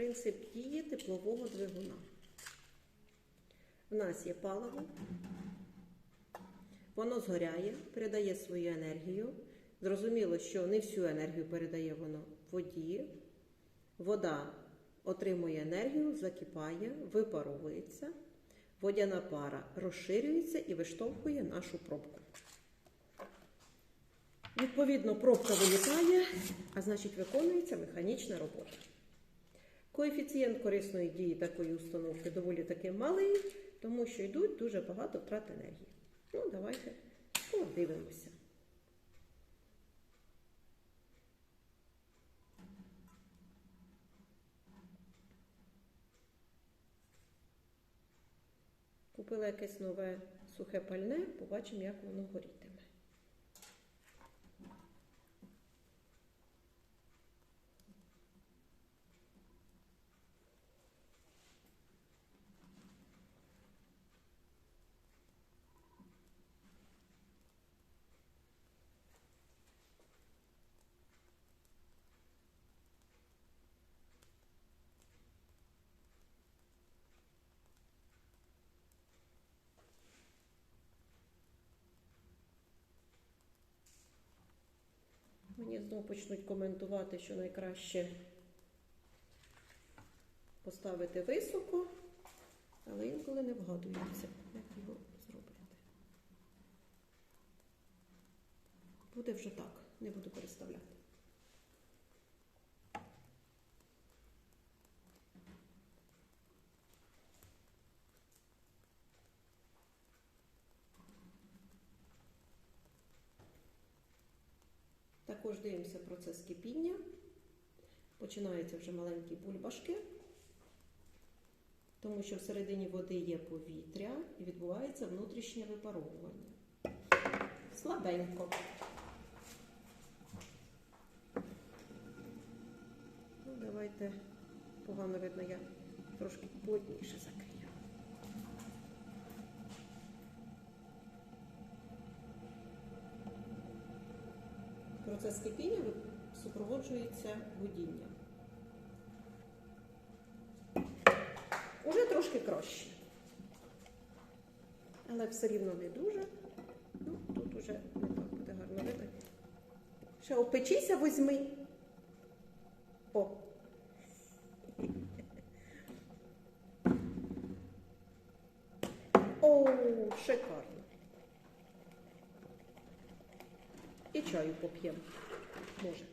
принцип дії теплового двигуна. У нас є паливо, воно згоряє, передає свою енергію. Зрозуміло, що не всю енергію передає воно воді. Вода отримує енергію, закипає, випаровується. Водяна пара розширюється і виштовхує нашу пробку. Відповідно, пробка вилітає, а значить виконується механічна робота. Коефіцієнт корисної дії такої установки доволі таки малий, тому що йдуть дуже багато втрат енергії. Ну, давайте подивимося. Купила якесь нове сухе пальне, побачимо, як воно горітиме. Мені знову почнуть коментувати, що найкраще поставити високо, але інколи не вгадується, як його зробити. Буде вже так, не буду переставляти. Також дивимося процес кипіння. Починаються вже маленькі бульбашки, тому що всередині води є повітря і відбувається внутрішнє випаровування. Слабенько. Ну, давайте погано видно, я трошки плотніше закрию. Процес кипіння супроводжується гудінням. Уже трошки краще. Але все рівно не дуже. Ну, тут уже не так буде гарно видно. Ще опечися возьми. О. О, шикарно. І чаю поп'ємо. Може.